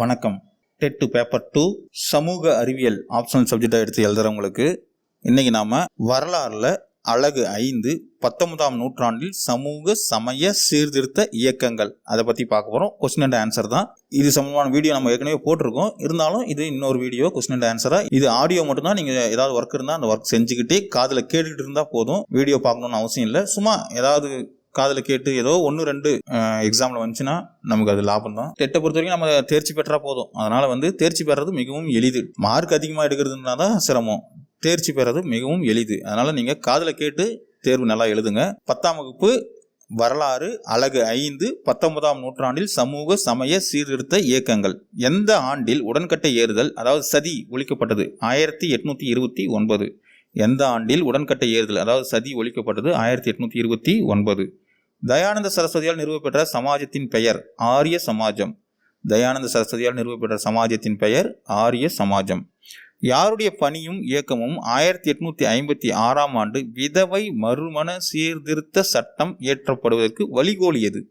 வணக்கம். TET paper two சமூக அறிவியல் ஆப்ஷனல் சப்ஜெக்டாக எடுத்து எழுதுறவங்களுக்கு இன்றைக்கி நாம் வரலாறில் அழகு ஐந்து பத்தொன்பதாம் நூற்றாண்டில் சமூக சமய சீர்திருத்த இயக்கங்கள். அதை பற்றி பார்க்க போகிறோம் கொஸ்டின் அண்ட் ஆன்சர் தான். இது சம்பந்தமான வீடியோ நம்ம ஏற்கனவே போட்டிருக்கோம். இருந்தாலும் இது இன்னொரு வீடியோ கொஸ்டின் அண்ட் ஆன்சராக இது ஆடியோ மட்டும்தான். நீங்கள் ஏதாவது ஒர்க் இருந்தால் அந்த ஒர்க் செஞ்சுக்கிட்டே காதில் கேட்டுக்கிட்டு இருந்தால் போதும். வீடியோ பார்க்கணும்னு அவசியம் இல்லை. சும்மா ஏதாவது காதில் கேட்டு ஏதோ ஒன்று ரெண்டு எக்ஸாமில் வந்துச்சுன்னா நமக்கு அது லாபம் தான். டெட்டை பொறுத்த வரைக்கும் நம்ம தேர்ச்சி பெற்றா போதும். அதனால் வந்து தேர்ச்சி பெறது மிகவும் எளிது. மார்க் அதிகமாக எடுக்கிறதுனா தான் சிரமம். தேர்ச்சி பெறது மிகவும் எளிது. அதனால் நீங்கள் காதில் கேட்டு தேர்வு நல்லா எழுதுங்க. பத்தாம் வகுப்பு வரலாறு அழகு ஐந்து பத்தொன்பதாம் நூற்றாண்டில் சமூக சமய சீர்திருத்த இயக்கங்கள். எந்த ஆண்டில் உடன்கட்டை ஏறுதல் அதாவது சதி ஒழிக்கப்பட்டது? ஆயிரத்தி எட்நூத்தி இருபத்தி ஒன்பது. எந்த ஆண்டில் உடன்கட்டை ஏறுதல் அதாவது சதி ஒழிக்கப்பட்டது? ஆயிரத்தி எட்நூத்தி இருபத்தி ஒன்பது. தயானந்த சரஸ்வதியால் நிறுவப்பெற்ற சமாஜத்தின் பெயர் ஆரிய சமாஜம். தயானந்த சரஸ்வதியால் நிறுவப்பெற்ற சமாஜத்தின் பெயர் ஆரிய சமாஜம். யாருடைய பணியும் இயக்கமும் ஆயிரத்தி எட்நூத்தி ஐம்பத்தி ஆறாம் ஆண்டு விதவை மறுமண சீர்திருத்த சட்டம் இயற்றப்படுவதற்கு வழிகோலியது.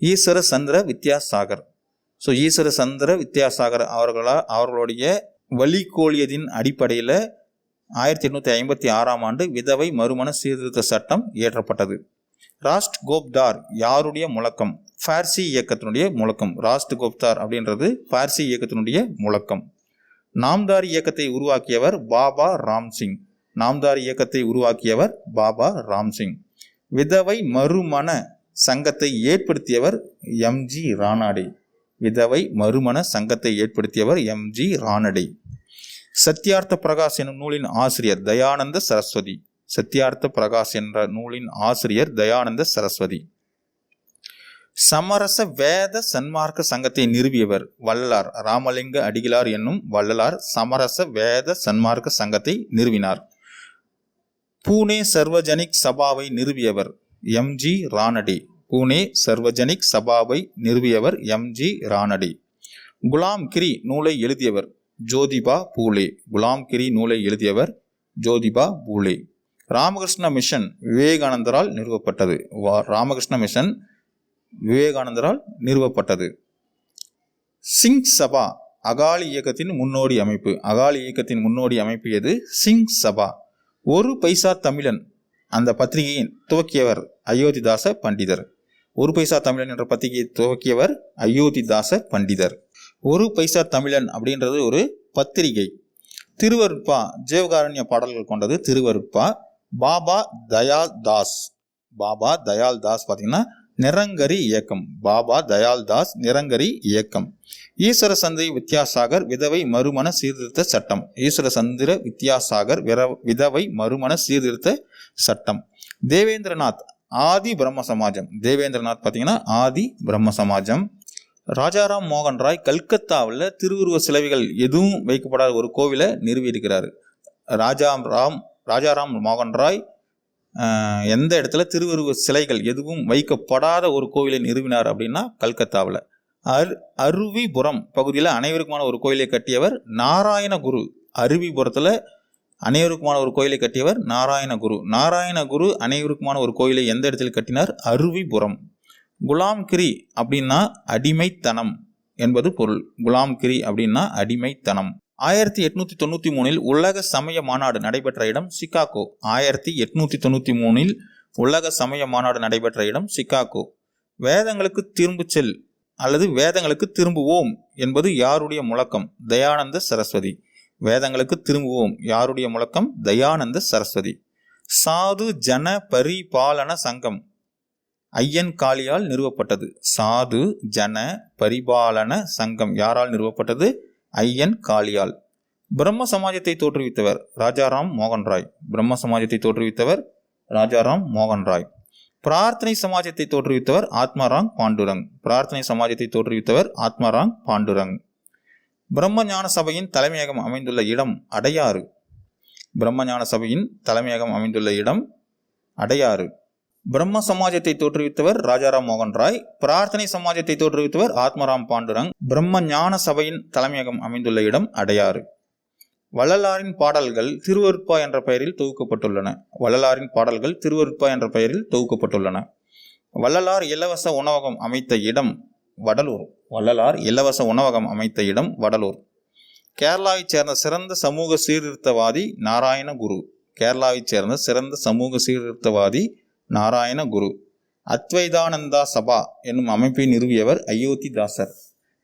ஈஸ்வர சந்திர வித்யாசாகர். ஸோ ஈஸ்வர சந்திர வித்யாசாகர் அவர்களா அவர்களுடைய வழிகோலியதின் அடிப்படையில் ஆயிரத்தி எட்நூத்தி ஐம்பத்தி ஆறாம் ஆண்டு விதவை மறுமண சீர்திருத்த சட்டம் இயற்றப்பட்டது. ராஷ்ட் கோப்தார் யாருடைய முழக்கம்? ஃபார்சி இயக்கத்தினுடைய முழக்கம். ராஷ்ட் கோப்தார் அப்படின்றது ஃபார்சி இயக்கத்தினுடைய முழக்கம். நாம்தார் இயக்கத்தை உருவாக்கியவர் பாபா ராம்சிங். நாம்தார் இயக்கத்தை உருவாக்கியவர் பாபா ராம்சிங். விதவை மறுமண சங்கத்தை ஏற்படுத்தியவர் எம்ஜி ரானாடே விதவை மறுமண சங்கத்தை ஏற்படுத்தியவர் எம்ஜி ரானடே சத்யார்த்த பிரகாஷ் எனும் நூலின் ஆசிரியர் தயானந்த சரஸ்வதி. சத்யார்த்த பிரகாஷ் என்ற நூலின் ஆசிரியர் தயானந்த சரஸ்வதி. சமரச வேத சன்மார்க்க சங்கத்தை நிறுவியவர் வள்ளலார் ராமலிங்க அடிகளார் என்னும் வள்ளலார் சமரச வேத சன்மார்க்க சங்கத்தை நிறுவினார். பூனே சர்வஜனிக் சபாவை நிறுவியவர் எம்ஜி ராணடி. பூனே சர்வஜனிக் சபாவை நிறுவியவர் எம்ஜி ராணடி. குலாம் கிரி நூலை எழுதியவர் ஜோதிபா பூலே. குலாம் கிரி நூலை எழுதியவர் ஜோதிபா பூலே. ராமகிருஷ்ண மிஷன் விவேகானந்தரால் நிறுவப்பட்டது. ராமகிருஷ்ண மிஷன் விவேகானந்தரால் நிறுவப்பட்டது. சிங் சபா அகாலி இயக்கத்தின் முன்னோடி அமைப்பு. அகாலி இயக்கத்தின் முன்னோடி அமைப்பு எது? சிங் சபா. ஒரு பைசா தமிழன் அந்த பத்திரிகையின் துவக்கியவர் அயோத்திதாச பண்டிதர். ஒரு பைசா தமிழன் என்ற பத்திரிகையை துவக்கியவர் அயோத்திதாச பண்டிதர். ஒரு பைசா தமிழன் அப்படின்றது ஒரு பத்திரிகை. திருவருட்பா ஜீவகாரண்ய பாடல்கள் கொண்டது திருவருட்பா. பாபா தயால் தாஸ். பாபா தயால் தாஸ் பார்த்தீங்கன்னா நிரங்கரி இயக்கம். பாபா தயால் தாஸ் நிரங்கரி இயக்கம். ஈஸ்வர சந்திர வித்யாசாகர் விதவை மறுமண சீர்திருத்த சட்டம். ஈஸ்வர சந்திர வித்யாசாகர் விதவை மறுமண சீர்திருத்த சட்டம். தேவேந்திரநாத் ஆதி பிரம்ம சமாஜம். தேவேந்திரநாத் பார்த்தீங்கன்னா ஆதி பிரம்ம சமாஜம். ராஜாராம் மோகன் ராய் கல்கத்தாவில் திருவுருவ சிலைகள் எதுவும் வைக்கப்படாத ஒரு கோவிலை நிறுவியிருக்கிறார். ராஜா ராம் ராஜாராம் மோகன் ராய் எந்த இடத்துல திருவுருவ சிலைகள் எதுவும் வைக்கப்படாத ஒரு கோவிலை நிறுவினார் அப்படின்னா கல்கத்தாவில். அரு அருவிபுரம் பகுதியில் அனைவருக்குமான ஒரு கோயிலை கட்டியவர் நாராயணகுரு. அருவிபுரத்தில் அனைவருக்குமான ஒரு கோயிலை கட்டியவர் நாராயணகுரு. நாராயணகுரு அனைவருக்குமான ஒரு கோயிலை எந்த இடத்தில் கட்டினார்? அருவிபுரம். குலாம்கிரி அப்படின்னா அடிமைத்தனம் என்பது பொருள். குலாம்கிரி அப்படின்னா அடிமைத்தனம். ஆயிரத்தி எட்நூத்தி தொண்ணூத்தி மூணில் உலக சமய மாநாடு நடைபெற்ற இடம் சிகாகோ ஆயிரத்தி எட்நூத்தி தொண்ணூத்தி மூணில் உலக சமய மாநாடு நடைபெற்ற இடம் சிகாகோ வேதங்களுக்கு திரும்பு செல் அல்லது வேதங்களுக்கு திரும்புவோம் என்பது யாருடைய முழக்கம்? தயானந்த சரஸ்வதி. வேதங்களுக்கு திரும்புவோம் யாருடைய முழக்கம்? தயானந்த சரஸ்வதி. சாது ஜன பரிபாலன சங்கம் ஐயன் காளியால் நிறுவப்பட்டது. சாது ஜன பரிபாலன சங்கம் யாரால் நிறுவப்பட்டது? ஐயன் காளியால். பிரம்ம சமாஜத்தை தோற்றுவித்தவர் ராஜாராம் மோகன் ராய் பிரம்ம சமாஜத்தை தோற்றுவித்தவர் ராஜாராம் மோகன் ராய் பிரார்த்தனை சமாஜத்தை தோற்றுவித்தவர் ஆத்மாராம் பாண்டுரங். பிரார்த்தனை சமாஜத்தை தோற்றுவித்தவர் ஆத்மாராம் பாண்டுரங். பிரம்ம ஞான சபையின் தலைமையகம் அமைந்துள்ள இடம் அடையாறு. பிரம்ம ஞான சபையின் தலைமையகம் அமைந்துள்ள இடம் அடையாறு. பிரம்ம சமாஜத்தை தோற்றுவித்தவர் ராஜாராம் மோகன் ராய் பிரார்த்தனை சமாஜத்தை தோற்றுவித்தவர் ஆத்மராம் பாண்டுரங் பிரம்ம ஞான சபையின் தலைமையகம் அமைந்துள்ள இடம் அடையாறு. வள்ளலாரின் பாடல்கள் திருவருட்பா என்ற பெயரில் தொகுக்கப்பட்டுள்ளன. வள்ளலாரின் பாடல்கள் திருவருட்பா என்ற பெயரில் தொகுக்கப்பட்டுள்ளன. வள்ளலார் இலவச உணவகம் அமைத்த இடம் வடலூர். வள்ளலார் இலவச உணவகம் அமைத்த இடம் வடலூர். கேரளாவைச் சேர்ந்த சிறந்த சமூக சீர்திருத்தவாதி நாராயண குரு. கேரளாவைச் சேர்ந்த சிறந்த சமூக சீர்திருத்தவாதி நாராயண குரு. அத்வைதானந்தா சபா என்னும் அமைப்பை நிறுவியவர் அயோத்தி தாசர்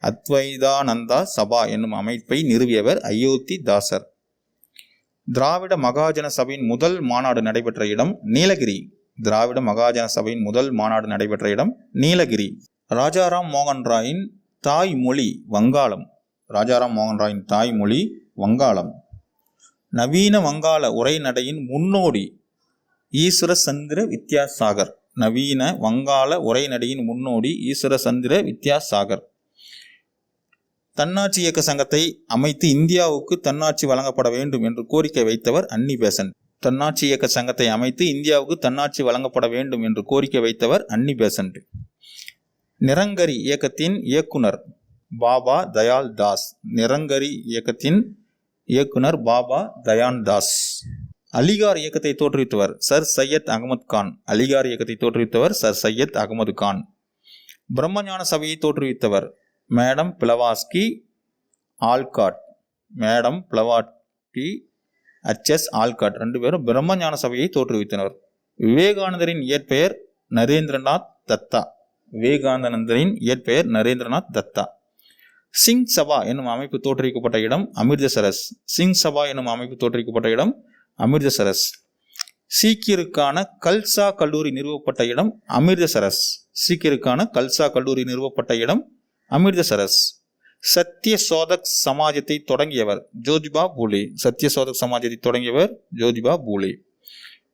அத்வைதானந்தா சபா என்னும் அமைப்பை நிறுவியவர் அயோத்தி தாசர் திராவிட மகாஜன சபையின் முதல் மாநாடு நடைபெற்ற இடம் நீலகிரி. திராவிட மகாஜன சபையின் முதல் மாநாடு நடைபெற்ற இடம் நீலகிரி. ராஜாராம் மோகன் ராயின் தாய்மொழி வங்காளம். ராஜாராம் மோகன் ராயின் தாய்மொழி வங்காளம். நவீன வங்காள உரைநடையின் முன்னோடி ஈஸ்வர சந்திர வித்யாசாகர் நவீன வங்காள உரைநடையின் முன்னோடி ஈஸ்வர சந்திர வித்யாசாகர். தன்னாட்சி இயக்க சங்கத்தை அமைத்து இந்தியாவுக்கு தன்னாட்சி வழங்கப்பட வேண்டும் என்று கோரிக்கை வைத்தவர் அன்னி பெசன்ட் தன்னாட்சி இயக்க சங்கத்தை அமைத்து இந்தியாவுக்கு தன்னாட்சி வழங்கப்பட வேண்டும் என்று கோரிக்கை வைத்தவர் அன்னி பெசன்ட் நிரங்கரி இயக்கத்தின் இயக்குனர் பாபா தயால் தாஸ். நிரங்கரி இயக்கத்தின் இயக்குனர் பாபா தயான் தாஸ். அலிகார் இயக்கத்தை தோற்றுவித்தவர் சர் சையத் அகமது கான். அலிகார் இயக்கத்தை தோற்றுவித்தவர் சர் சையத் அகமது கான். பிரம்மஞான சபையை தோற்றுவித்தவர் madam Blavatsky Olcott. Madam Blavatsky H S Olcott. ரெண்டு பேரும் பிரம்மஞான சபையை தோற்றுவித்தனர். விவேகானந்தரின் இயற்பெயர் நரேந்திரநாத் தத்தா. விவேகானந்தரின் இயற்பெயர் நரேந்திரநாத் தத்தா. சிங் சபா என்னும் அமைப்பு தோற்றுவிக்கப்பட்ட இடம் அமிர்தசரஸ். சிங் சபா என்னும் அமைப்பு தோற்றுவிக்கப்பட்ட இடம் அமிர்தசரஸ். சீக்கியருக்கான கல்சா கல்லூரி நிறுவப்பட்ட இடம் அமிர்தசரஸ். சீக்கியருக்கான கல்சா கல்லூரி நிறுவப்பட்ட இடம் அமிர்தசரஸ். சத்திய சோதக் சமாஜத்தை தொடங்கியவர் ஜோதிபா பூலே. சத்திய சோதக் சமாஜத்தை தொடங்கியவர் ஜோதிபா பூலே.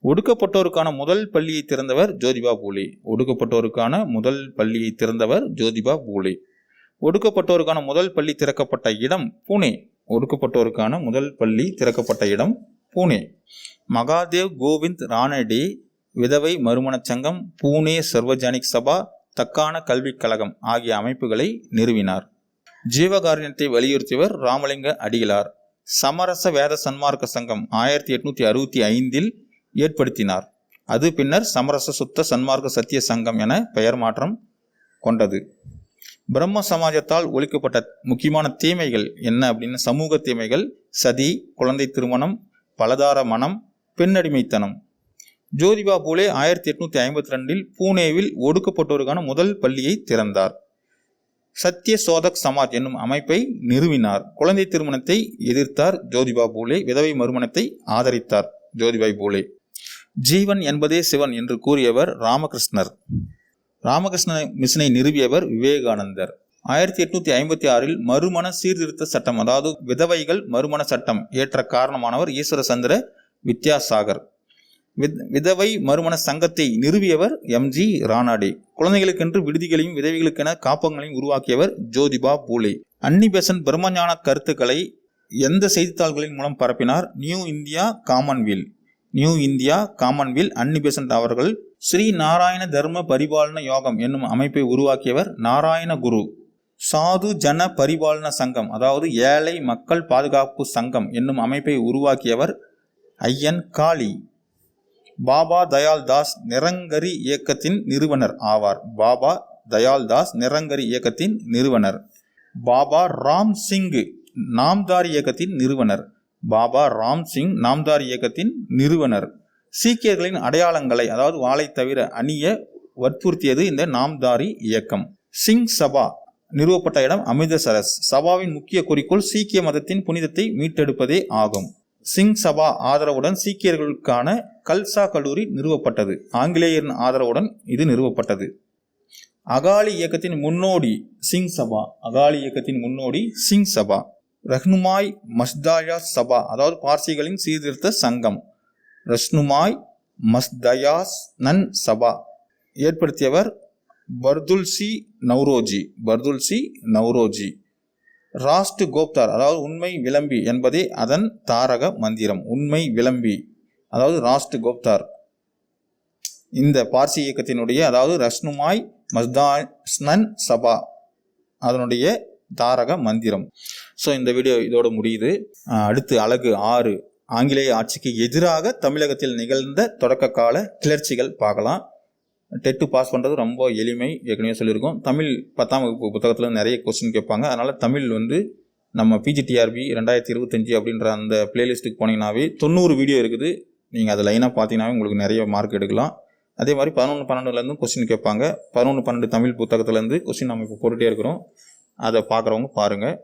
ஒடுக்கப்பட்டோருக்கான முதல் பள்ளியை திறந்தவர் ஜோதிபா பூலே. ஒடுக்கப்பட்டோருக்கான முதல் பள்ளியை திறந்தவர் ஜோதிபா பூலே. ஒடுக்கப்பட்டோருக்கான முதல் பள்ளி திறக்கப்பட்ட இடம் பூனே. ஒடுக்கப்பட்டோருக்கான முதல் பள்ளி திறக்கப்பட்ட இடம் பூனே. மகாதேவ் கோவிந்த் ராணடி விதவை மறுமணச் சங்கம் பூனே சர்வஜானிக் சபா தக்கான கல்விக் கழகம் ஆகிய அமைப்புகளை நிறுவினார். ஜீவகாருண்யத்தை வலியுறுத்தியவர் ராமலிங்க அடிகளார். சமரச வேத சன்மார்க்க சங்கம் ஆயிரத்தி எட்நூத்தி அறுபத்தி ஐந்தில் ஏற்படுத்தினார். அது பின்னர் சமரச சுத்த சன்மார்க்க சத்திய சங்கம் என பெயர் மாற்றம் கொண்டது. பிரம்ம சமாஜத்தால் ஒழிக்கப்பட்ட முக்கியமான தீமைகள் என்ன அப்படின்னு சமூக தீமைகள் சதி குழந்தை திருமணம் பலதார மனம் பெண்ணடிமைத்தனம். ஜோதிபா பூலே ஆயிரத்தி எட்நூத்தி ஐம்பத்தி ரெண்டில் பூனேவில் ஒடுக்கப்பட்டோருக்கான முதல் பள்ளியை திறந்தார். சத்திய சோதக் சமாஜ் என்னும் அமைப்பை நிறுவினார். குழந்தை திருமணத்தை எதிர்த்தார் ஜோதிபா பூலே விதவை மறுமணத்தை ஆதரித்தார் ஜோதிபாய் பூலே. ஜீவன் என்பதே சிவன் என்று கூறியவர் ராமகிருஷ்ணர். ராமகிருஷ்ண மிஷனை நிறுவியவர் விவேகானந்தர். ஆயிரத்தி எட்நூத்தி ஐம்பத்தி ஆறில் மறுமண சீர்திருத்த சட்டம் அதாவது விதவைகள் மறுமண சட்டம் ஏற்ற காரணமானவர் ஈஸ்வர சந்திர வித்யாசாகர். வித்- விதவை மறுமண சங்கத்தை நிறுவியவர் எம்ஜி ரானாடே குழந்தைகளுக்கென்று விடுதிகளையும் விதவைகளுக்கென காப்பகங்களையும் உருவாக்கியவர் ஜோதிபா பூலே. அன்னி பெசன்ட் பிரம்மஞான கருத்துக்களை எந்த செய்தித்தாள்களின் மூலம் பரப்பினார்? New India Commonweal New India Commonweal Annie Besant அவர்கள் ஸ்ரீ நாராயண தர்ம பரிபாலன யோகம் என்னும் அமைப்பை உருவாக்கியவர் நாராயண குரு. சாது ஜன பரிபாலன சங்கம் அதாவது ஏழை மக்கள் பாதுகாப்பு சங்கம் என்னும் அமைப்பை உருவாக்கியவர் ஐயன் காளி. பாபா தயால் தாஸ் நிரங்கரி இயக்கத்தின் நிறுவனர் ஆவார். பாபா தயால் தாஸ் நிரங்கரி இயக்கத்தின் நிறுவனர். பாபா ராம் சிங் நாம்தார் இயக்கத்தின் நிறுவனர். பாபா ராம் சிங் நாம்தார் இயக்கத்தின் நிறுவனர். சீக்கியர்களின் அடையாளங்களை அதாவது வாளை தவிர அணிய வற்புறுத்தியது இந்த நாம்தாரி இயக்கம். சிங் சபா நிறுவப்பட்ட இடம் அமிர்தசரஸ் சபாவின் முக்கிய குறிக்கோள் சீக்கிய மதத்தின் புனிதத்தை மீட்டெடுப்பதே ஆகும். சிங் சபா ஆதரவுடன் சீக்கியர்களுக்கான கல்சா கல்லூரி நிறுவப்பட்டது. ஆங்கிலேயரின் ஆதரவுடன் இது நிறுவப்பட்டது. அகாலி இயக்கத்தின் முன்னோடி சிங் சபா. அகாலி இயக்கத்தின் முன்னோடி சிங் சபா. ரஹ்னுமாய் மஸ்தாயா சபா அதாவது பார்சிகளின் சீர்திருத்த சங்கம். ரஷ்னுமாய் மஸ்தயாஸ் நன் சபா. ஏற்படுத்தியவர் பர்துல்சி நவ்ரோஜி பர்துல்சி நவ்ரோஜி. ராஸ்ட் கோப்தார் அதாவது உண்மை விளம்பி என்பதே அதன் தாரக மந்திரம் உண்மை விளம்பி. அதாவது ராஸ்ட் கோப்தார். இந்த பார்சி இயக்கத்தினுடைய அதாவது ரஷ்னுமாய் மஸ்தாஸ்னன் சபா அதனுடைய தாரக மந்திரம். ஸோ இந்த வீடியோ இதோட முடியுது. அடுத்து அழகு ஆறு. ஆங்கிலேய ஆட்சிக்கு எதிராக தமிழகத்தில் நிகழ்ந்த தொடக்க கால கிளர்ச்சிகள் பார்க்கலாம். டெட்டு பாஸ் பண்ணுறது ரொம்ப எளிமை ஏற்கனவே சொல்லியிருக்கோம். தமிழ் பத்தாம் வகுப்பு புத்தகத்தில் நிறைய கொஸ்டின் கேட்பாங்க. அதனால் தமிழ் வந்து நம்ம பிஜிடிஆர்பி ரெண்டாயிரத்தி இருபத்தஞ்சி அப்படின்ற அந்த பிளேலிஸ்ட்டுக்கு போனீங்கன்னாவே தொண்ணூறு வீடியோ இருக்குது. நீங்கள் அதை லைனாக பார்த்தீங்கன்னாவே உங்களுக்கு நிறைய மார்க் எடுக்கலாம். அதே மாதிரி பதினொன்று பன்னெண்டுலேருந்து கொஸ்டின் கேட்பாங்க. பதினொன்று பன்னெண்டு தமிழ் புத்தகத்துலேருந்து கொஸ்டின் நம்ம இப்போ போட்டுகிட்டே இருக்கிறோம். அதை பார்க்குறவங்க பாருங்கள்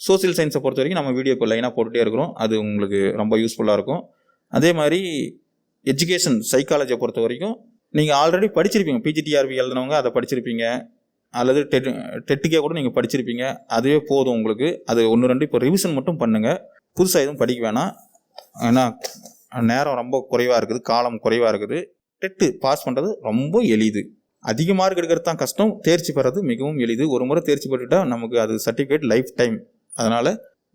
சோசியல் சயின்ஸை பொறுத்த வரைக்கும் நம்ம வீடியோ இப்போ லைனாக போட்டுகிட்டே இருக்கிறோம். அது உங்களுக்கு ரொம்ப யூஸ்ஃபுல்லாக இருக்கும். அதே மாதிரி எஜுகேஷன் சைக்காலஜியை பொறுத்த வரைக்கும் நீங்கள் ஆல்ரெடி படிச்சிருப்பீங்க. பிஜிடிஆர்பி எழுதினவங்க அதை படிச்சிருப்பீங்க. அல்லது டெட் டெட்டுக்கே கூட நீங்கள் படிச்சிருப்பீங்க. அதுவே போதும் உங்களுக்கு. அது ஒன்று ரெண்டு இப்போ ரிவிஷன் மட்டும் பண்ணுங்கள் புதுசாக எதுவும் படிக்க வேணாம். ஏன்னா நேரம் ரொம்ப குறைவாக இருக்குது. காலம் குறைவாக இருக்குது. டெட்டு பாஸ் பண்ணுறது ரொம்ப எளிது. அதிக மார்க் எடுக்கிறது தான் கஷ்டம். தேர்ச்சி பெறது மிகவும் எளிது. ஒரு முறை தேர்ச்சி பெற்றுட்டால் நமக்கு அது சர்டிஃபிகேட் லைஃப் டைம் அதனால்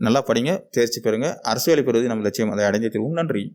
நல்லா படிங்க தேர்ச்சி பெறுங்க. அரசு வேலை பெறுவது நம்ம லட்சியம். அதை அடைஞ்சே தருவோம். நன்றி.